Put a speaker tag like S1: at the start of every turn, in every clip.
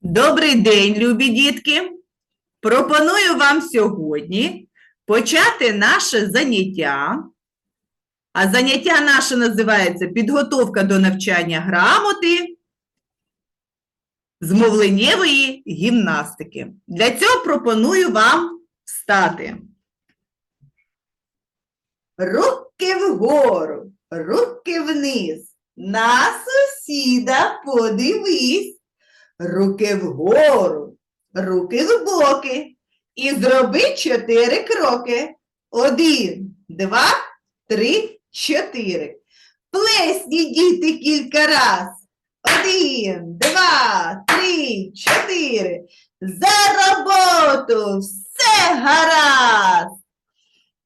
S1: Добрий день, любі дітки! Пропоную вам сьогодні почати наше заняття. А заняття наше називається Підготовка до навчання грамоти з мовленнєвої гімнастики. Для цього пропоную вам встати. Руки вгору, руки вниз. На сусіда подивись. Руки вгору, руки в боки. І зроби чотири кроки. Один, два, три, чотири. Плесні діти кілька раз. Один, два, три, чотири. За роботу все гаразд.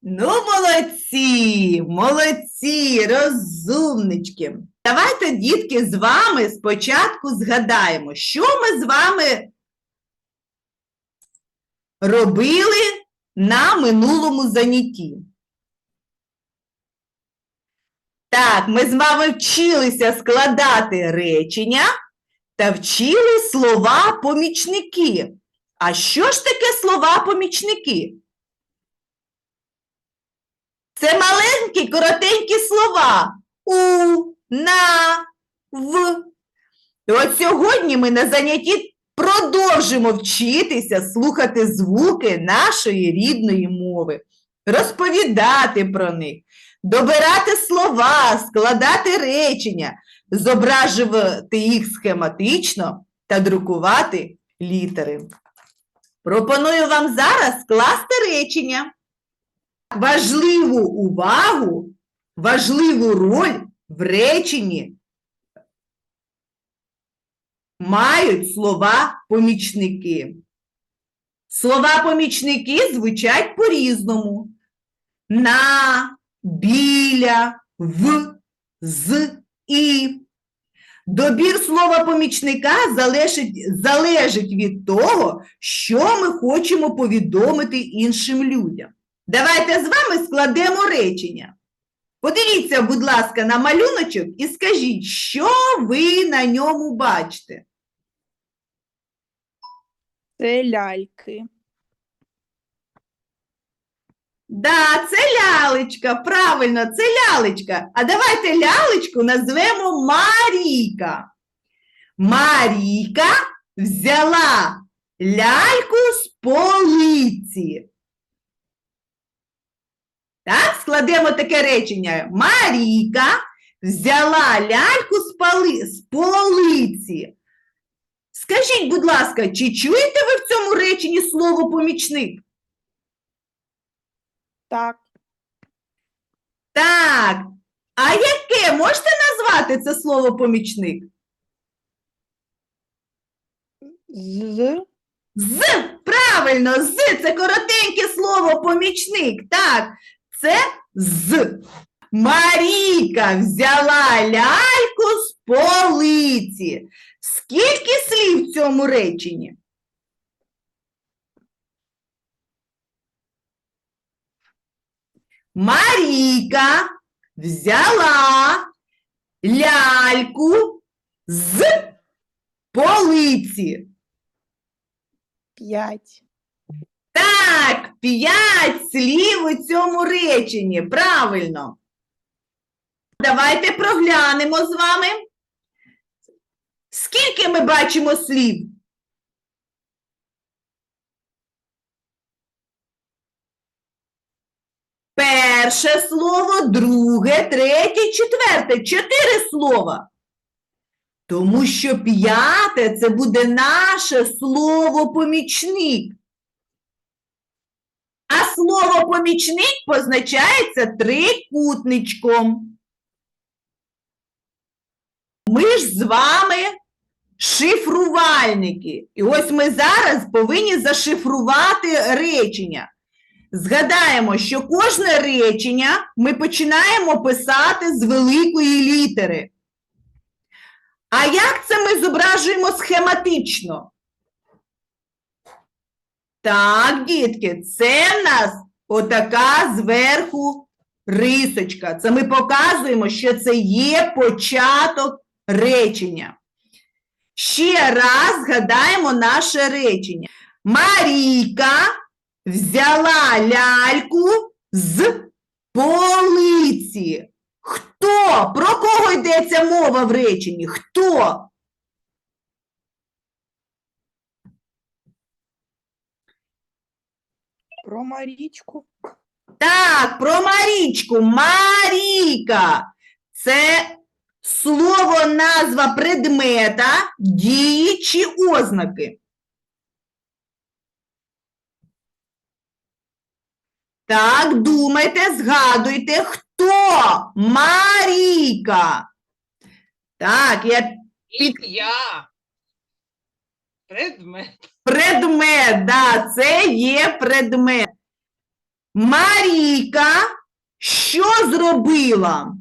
S1: Ну, молодці, молодці, розумнички. Давайте, дітки, з вами спочатку згадаємо, що ми з вами робили на минулому занятті. Так, ми з вами вчилися складати речення та вчили слова помічники. А що ж таке слова помічники? Це маленькі коротенькі слова у, на, в. І от сьогодні ми на занятті продовжимо вчитися слухати звуки нашої рідної мови, розповідати про них, добирати слова, складати речення, зображувати їх схематично та друкувати літери. Пропоную вам зараз скласти речення. Важливу увагу, важливу роль в реченні мають слова помічники. Слова помічники звучать по-різному. На, біля, в, з, і. Добір слова помічника залежить, залежить від того, що ми хочемо повідомити іншим людям. Давайте з вами складемо речення. Подивіться, будь ласка, на малюночок і скажіть, що ви на ньому бачите?
S2: Це ляльки.
S1: Да, це лялечка, правильно, це лялечка. А давайте лялечку назвемо Марійка. Марійка взяла ляльку з полиці. Так, складемо таке речення. Марійка взяла ляльку з, поли... з полиці. Скажіть, будь ласка, чи чуєте ви в цьому реченні слово помічник?
S2: Так,
S1: Так. А яке можете назвати це слово помічник?
S2: з
S1: З. Правильно, з це коротеньке слово помічник. Так, це з. Марійка взяла ляльку з полиці. Скільки слів в цьому реченні? Марійка взяла ляльку з полиці.
S2: п'ять.
S1: Так, п'ять слів у цьому реченні. Правильно. Давайте проглянемо з вами. Скільки ми бачимо слів? Перше слово, друге, третє, четверте. Чотири слова. Тому що п'яте це буде наше слово помічник. А слово помічник позначається трикутничком. Ми ж з вами шифрувальники. І ось ми зараз повинні зашифрувати речення. Згадаємо, що кожне речення ми починаємо писати з великої літери. А як це ми зображуємо схематично? Так, дітки, це в нас отака зверху рисочка. Це ми показуємо, що це є початок речення. Ще раз згадаємо наше речення. Марійка взяла ляльку з полиці. Хто? Про кого йдеться мова в реченні? Хто?
S2: Про Марічку.
S1: Так, про Марічку. Марійка. Це слово, назва предмета, дії чи ознаки. Так, думайте, згадуйте, хто? Марійка. Так, я
S3: Ім'я. Предмет.
S1: Предмет, да, це є предмет. Марійка що зробила?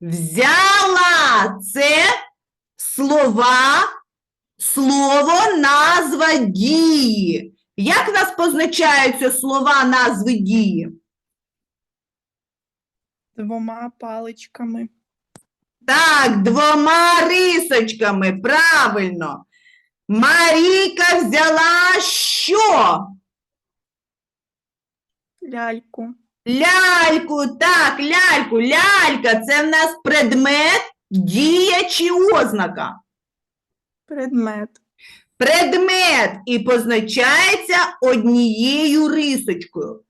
S1: Взяла це слова, слово, назва дії. Як нас позначаються слова, назви дії?
S2: Двома паличками.
S1: Так, двома рисочками, правильно. Марійка взяла що?
S2: Ляльку.
S1: Ляльку, так, ляльку, лялька це в нас предмет, дія чи ознака.
S2: Предмет.
S1: Предмет і позначається однією рисочкою.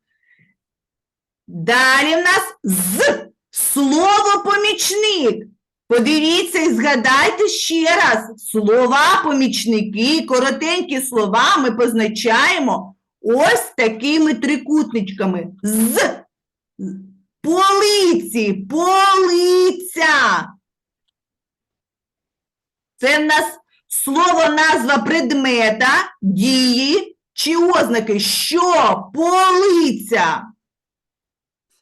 S1: Далі в нас з слово помічник. Подивіться і згадайте ще раз. Слова помічники, коротенькі слова ми позначаємо ось такими трикутничками. З полиці, полиця. Це в нас слово, назва предмета, дії чи ознаки. Що? Полиця.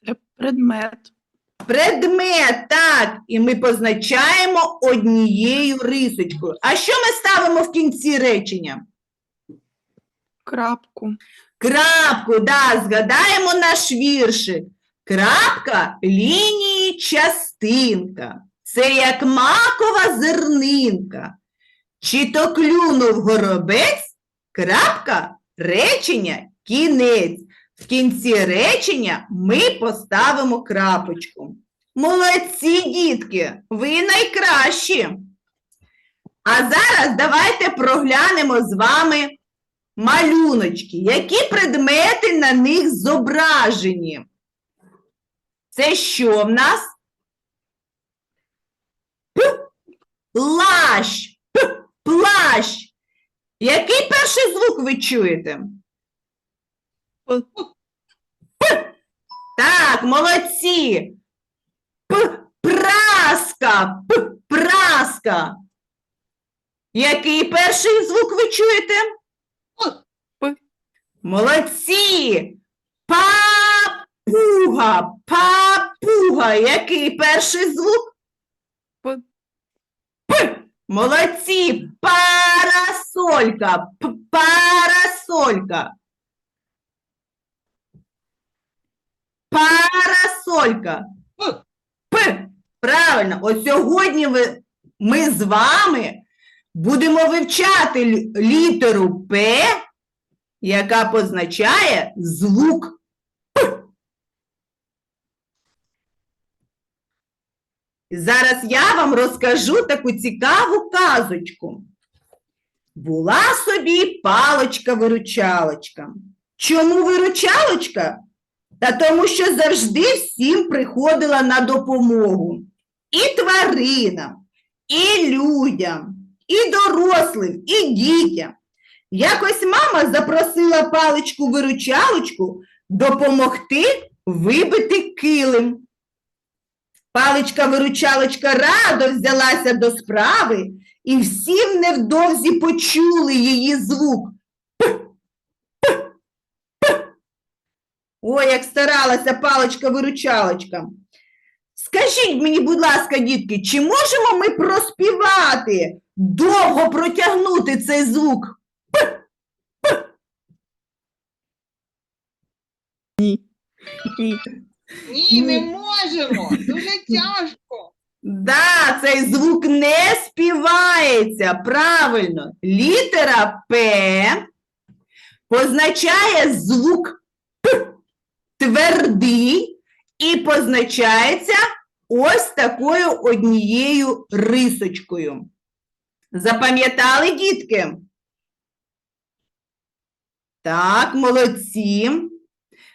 S2: Це предмет.
S1: Предмет, так, і ми позначаємо однією рисочкою. А що ми ставимо в кінці речення?
S2: Крапку.
S1: Крапку, да, згадаємо наш віршик. Крапка лінії частинка. Це як макова зернинка. Чи то клюнув горобець, крапка, речення, кінець. В кінці речення ми поставимо крапочку. Молодці, дітки, ви найкращі. А зараз давайте проглянемо з вами малюночки. Які предмети на них зображені? Це що в нас? Плащ. Плащ. Який перший звук ви чуєте?
S2: П.
S1: Так, молодці. П. Праска. П. Праска. Який перший звук ви чуєте?
S2: П.
S1: Молодці. Папуга. Папуга. Який перший звук?
S2: П.
S1: Молодці. Парасолька. П. Парасолька. Парасолька.
S3: П.
S1: П. Правильно. От сьогодні ви, ми з вами будемо вивчати літеру П, яка позначає звук П. Зараз я вам розкажу таку цікаву казочку. Була собі палочка-виручалочка. Чому виручалочка? Та тому, що завжди всім приходила на допомогу. І тваринам, і людям, і дорослим, і дітям. Якось мама запросила паличку-виручалочку допомогти вибити килим. Паличка-виручалочка радо взялася до справи, і всім невдовзі почули її звук. Ой, як старалася паличка-виручалочка. Скажіть мені, будь ласка, дітки, чи можемо ми проспівати, довго протягнути цей звук?
S2: Ні.
S3: Ні, не можемо. Дуже тяжко.
S1: Да, цей звук не співається. Правильно. Літера П позначає звук П твердий і позначається ось такою однією рисочкою. Запам'ятали, дітки? Так, молодці.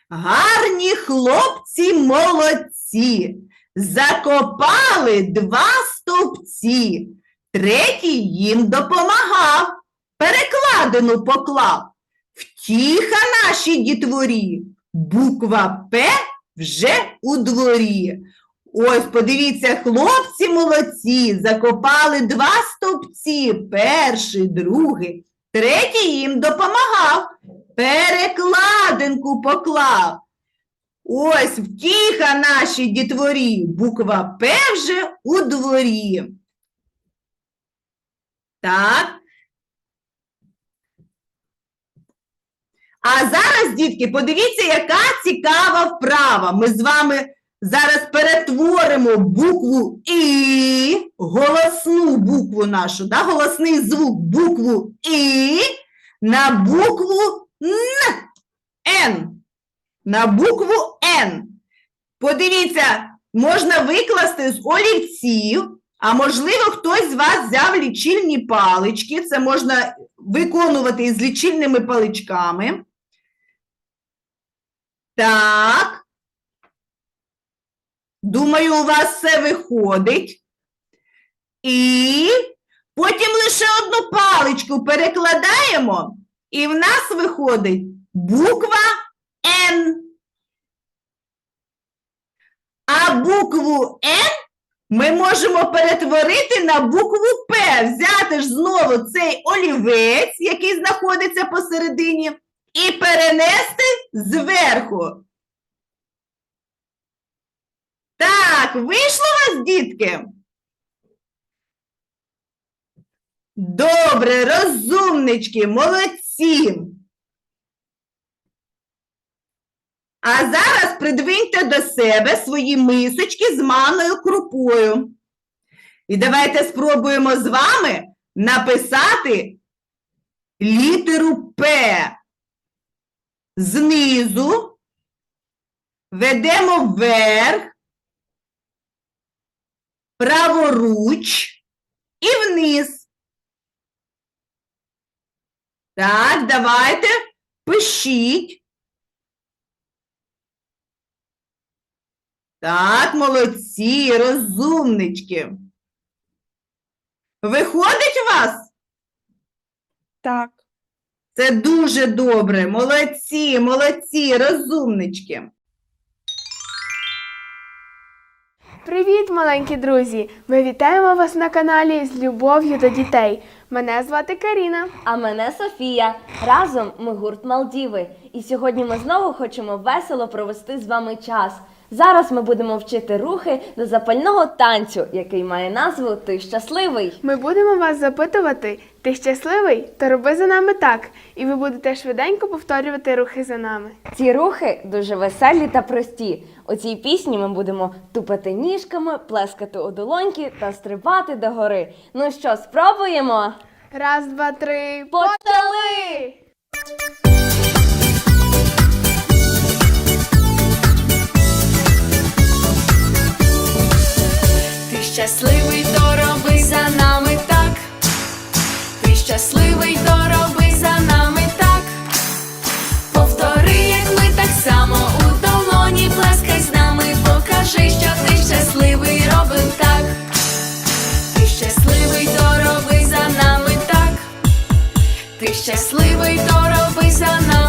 S1: Гарні хлопці молодці. Закопали два стовпці. Третій їм допомагав. Перекладину поклав. Втіха нашій дітворі. Буква П вже у дворі. Ось, подивіться, хлопці молодці, закопали два стовпці, перший, другий, третій їм допомагав, перекладинку поклав. Ось втіха нашій дітворі, буква П вже у дворі. Так. А зараз, дітки, подивіться, яка цікава вправа. Ми з вами зараз перетворимо букву І, голосну букву нашу, да? голосний звук букву І на букву Н. Н. На букву Н. Подивіться, можна викласти з олівців, а можливо, хтось з вас взяв лічильні палички. Це можна виконувати із лічильними паличками. Так. Думаю, у вас все виходить. І потім лише одну паличку перекладаємо, і в нас виходить буква Н. А букву Н ми можемо перетворити на букву П. Взяти ж знову цей олівець, який знаходиться посередині, і перенести зверху. Так, вийшло у вас, дітки? Добре, розумнички, молодці. А зараз придвиньте до себе свої мисочки з манною крупою. І давайте спробуємо з вами написати літеру П. Знизу ведемо вверх, праворуч і вниз. Так, давайте пишіть. Так, молодці, розумнички. Виходить у вас?
S2: Так.
S1: Це дуже добре. Молодці, молодці, розумнички.
S3: Привіт, маленькі друзі! Ми вітаємо вас на каналі з любов'ю до дітей. Мене звати Каріна.
S4: А мене Софія. Разом ми гурт Малдіви. І сьогодні ми знову хочемо весело провести з вами час. Зараз ми будемо вчити рухи до запального танцю, який має назву Ти щасливий.
S3: Ми будемо вас запитувати: ти щасливий? То роби за нами так, і ви будете швиденько повторювати рухи за нами.
S4: Ці рухи дуже веселі та прості. У цій пісні ми будемо тупати ніжками, плескати у долоньки та стрибати до гори. Ну що, спробуємо?
S3: Раз, два, три,
S4: Почали!
S5: Щасливий, то роби за нами так. Ти щасливий, то роби за нами так. Повтори, як ми так само у долоні плескай з нами, покажи, що ти щасливий, робим так. Ти щасливий, то роби за нами так. Ти щасливий, то роби за нами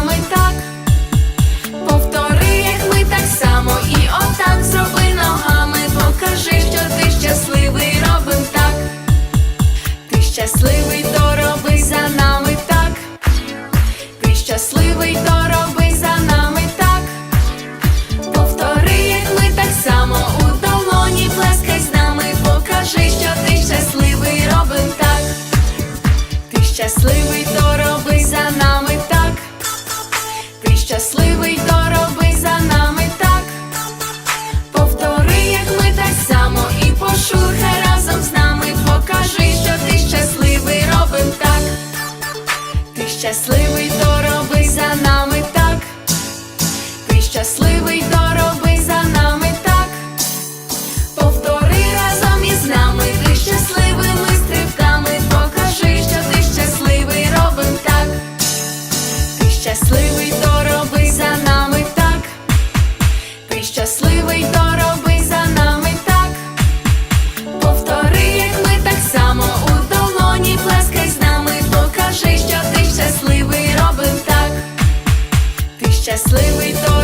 S5: щасливий, то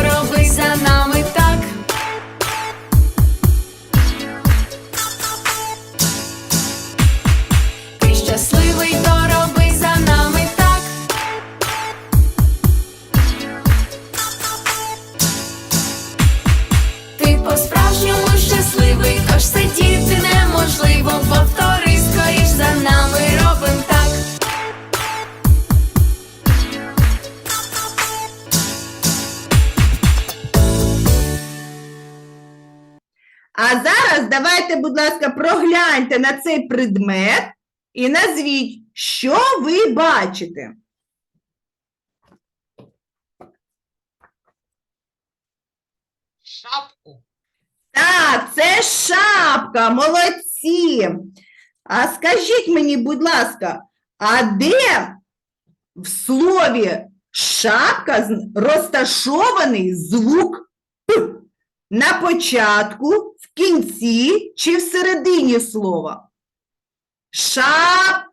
S1: зараз давайте, будь ласка, прогляньте на цей предмет і назвіть, що ви бачите.
S6: Шапку.
S1: Так, це шапка, молодці. А скажіть мені, будь ласка, а де в слові шапка розташований звук П? На початку, в кінці чи всередині слова? Шапка.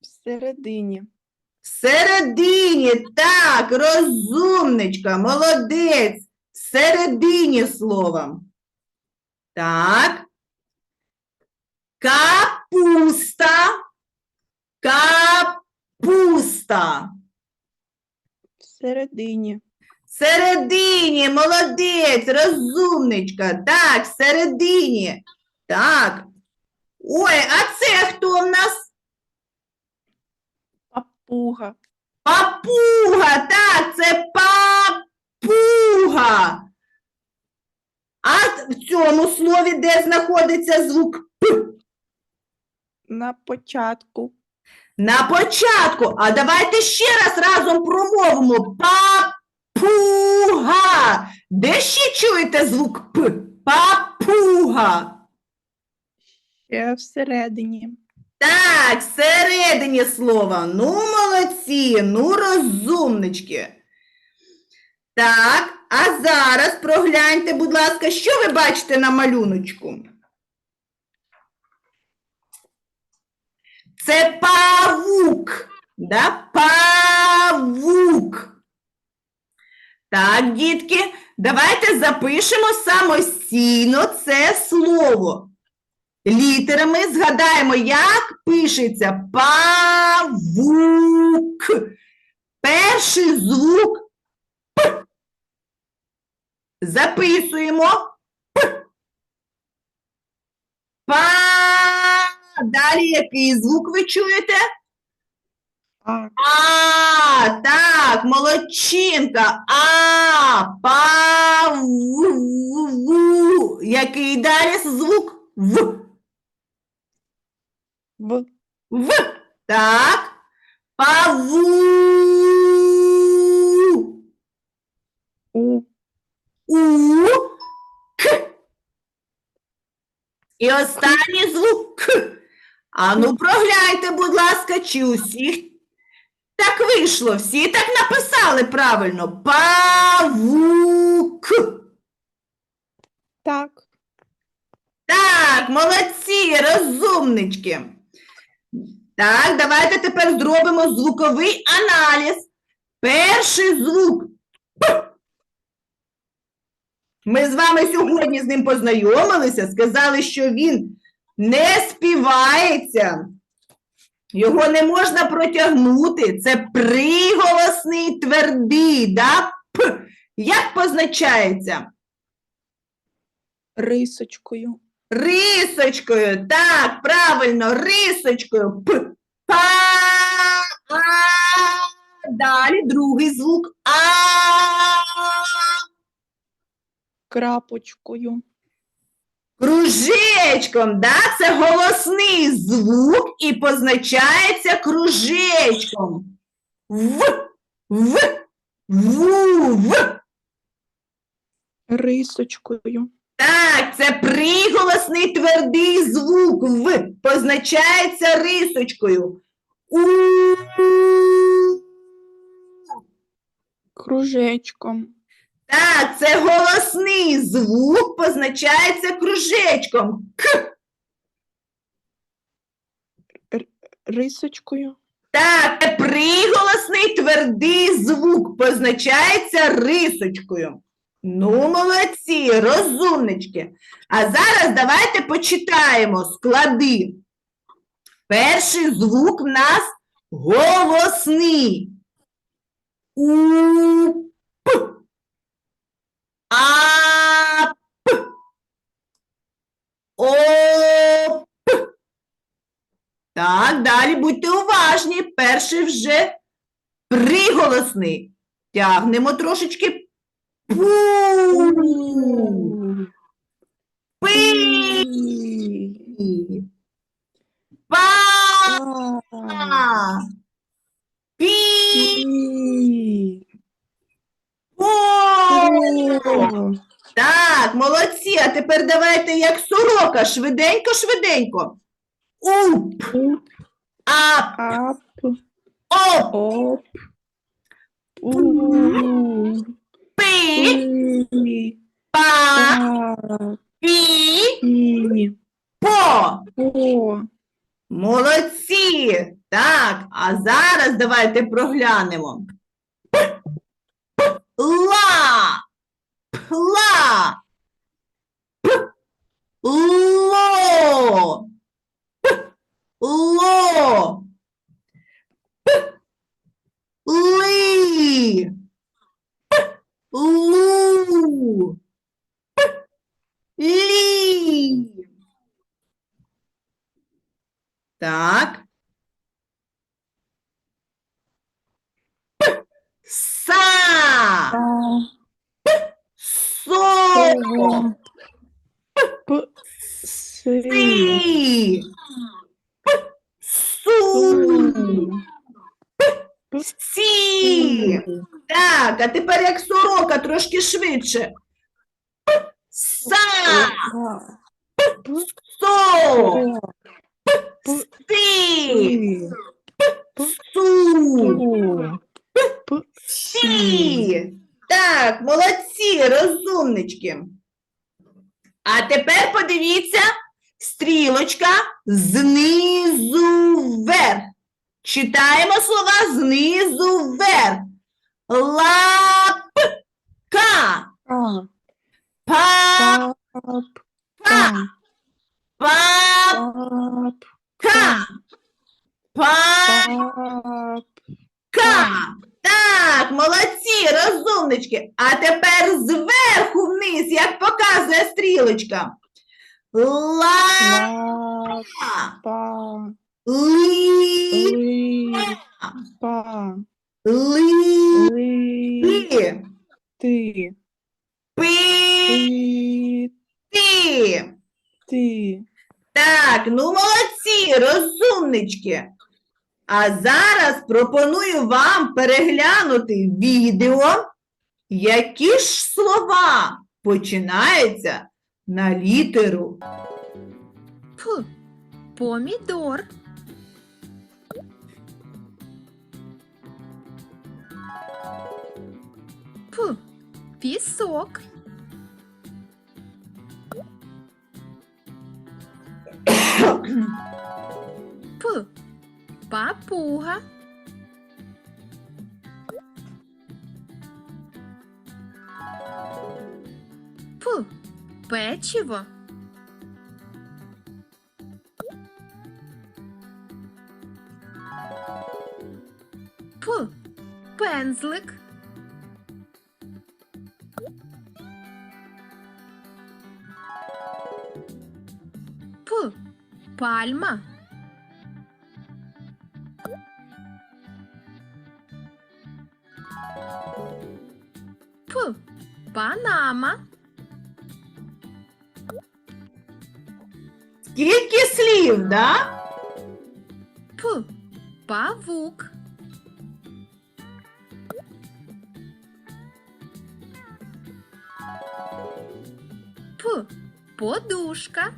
S2: Всередині.
S1: Всередині, так, розумничка, молодець. Всередині слова. Так. Капуста. Капуста.
S2: Всередині.
S1: Всередині, молодець, розумничка. Так, всередині. Так. Ой, а це хто в нас?
S2: Папуга.
S1: Папуга, так, це папуга. А в цьому слові де знаходиться звук П?
S2: На початку.
S1: На початку. А давайте ще раз разом промовимо. Папуга. Де ще чуєте звук П? Папуга.
S2: Ще всередині.
S1: Так, всередині слова. Ну, молодці, ну, розумнички. Так, а зараз прогляньте, будь ласка, що ви бачите на малюночку? Це павук. Да? Павук. Так, дітки, давайте запишемо самостійно це слово. Літерами згадаємо, як пишеться павук. Перший звук П. Записуємо П. Па. Далі який звук ви чуєте?
S2: А.
S1: Так, молодчинка. А, паву. Який далі звук? В.
S2: В.
S1: В. Так. Паву.
S2: У.
S1: У. К. І останній звук К. А ну прогляньте, будь ласка, чи усіх так вийшло. Всі так написали правильно. Павук.
S2: Так.
S1: Так, молодці, розумнички. Так, давайте тепер зробимо звуковий аналіз. Перший звук. П. Ми з вами сьогодні з ним познайомилися, сказали, що він не співається. Його не можна протягнути. Це приголосний твердий, да? П. Як позначається?
S2: Рисочкою.
S1: Рисочкою, так, правильно, рисочкою. П. Па. А. Далі другий звук. А.
S2: Крапочкою.
S1: Кружечком, да? Це голосний звук і позначається кружечком. В. В. Ву. В.
S2: Рисочкою.
S1: Так, це приголосний твердий звук В позначається рисочкою. У.
S2: Кружечком.
S1: Так, це голосний звук позначається кружечком. К.
S2: Рисочкою.
S1: Так, це Приголосний твердий звук позначається рисочкою. Ну, молодці, розумнички. А зараз давайте почитаємо склади. Перший звук в нас голосний. У. А П. О П. Так, далі будьте уважні. Перший вже приголосний. Тягнемо трошечки. Пу. Пи. Па. Пі. По. Так, молодці. А тепер давайте як сорока, швиденько, швиденько. Уп, ап,
S2: Ап.
S1: оп,
S2: Оп. У.
S1: пи, па, Пі. по.
S2: По.
S1: Молодці. Так, а зараз давайте проглянемо. П, п, ла, пла, п, ло, п, ло, п, ли, п, лу, п, лі. Так. П, Са, со,
S2: По. П. Си.
S1: си, П, су,
S2: П.
S1: сі. Так, а тепер як сорока, трошки швидше. П, Са,
S2: П.
S1: со,
S2: По.
S1: си,
S2: Пи.
S1: су.
S2: П.
S1: Сі. Так, молодці, розумнички. А тепер подивіться, стрілочка знизу вверх. Читаємо слова знизу вверх. Лапка,
S2: А.
S1: папа,
S2: Пап. Па.
S1: папка,
S2: Пап.
S1: папка. Так, молодці, розумнички. А тепер зверху вниз, як показує стрілочка. Ла.
S2: Па. Ли. Па.
S1: ли,
S2: Ли. Ти.
S1: Пи,
S2: Ти.
S1: ти. Так, ну молодці, розумнички. А зараз пропоную вам переглянути відео, які ж слова починаються на літеру
S6: П. Помідор. П. Пісок. П. Папуга. П. Печиво. П. Пензлик. Пальма. П. Панама.
S1: Скільки слів, да?
S6: П. Павук. П. Подушка.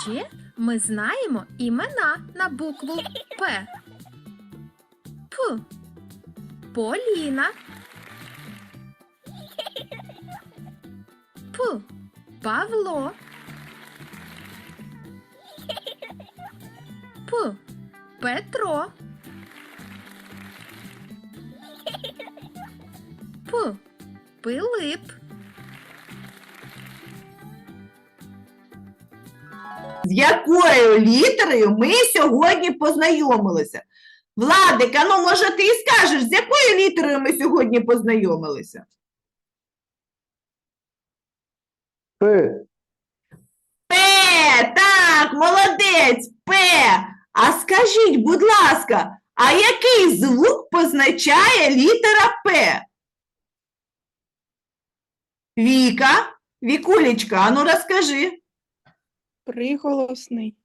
S6: ще ми знаємо імена на букву П. П. Поліна. П. Павло. П. Петро. П. Пилип.
S1: З якою літерою ми сьогодні познайомилися? Владик, а ну може ти і скажеш, з якою літерою ми сьогодні познайомилися?
S7: П.
S1: П, так, молодець, П. А скажіть, будь ласка, а який звук позначає літера П? Віка, Вікулечка, а ну розкажи.
S2: Приголосний.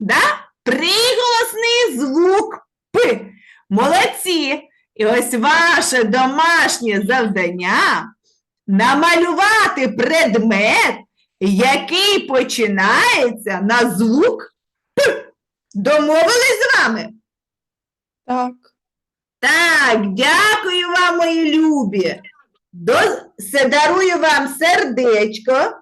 S1: Да? Приголосний звук П. Молодці. І ось ваше домашнє завдання намалювати предмет, який починається на звук П. Домовились з вами?
S2: Так.
S1: Так, дякую вам, мої любі. До... Дарую вам сердечко.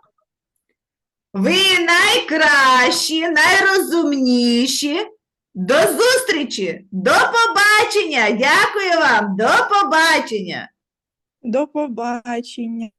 S1: Ви найкращі, найрозумніші. До зустрічі, до побачення. Дякую вам, до побачення.
S2: До побачення.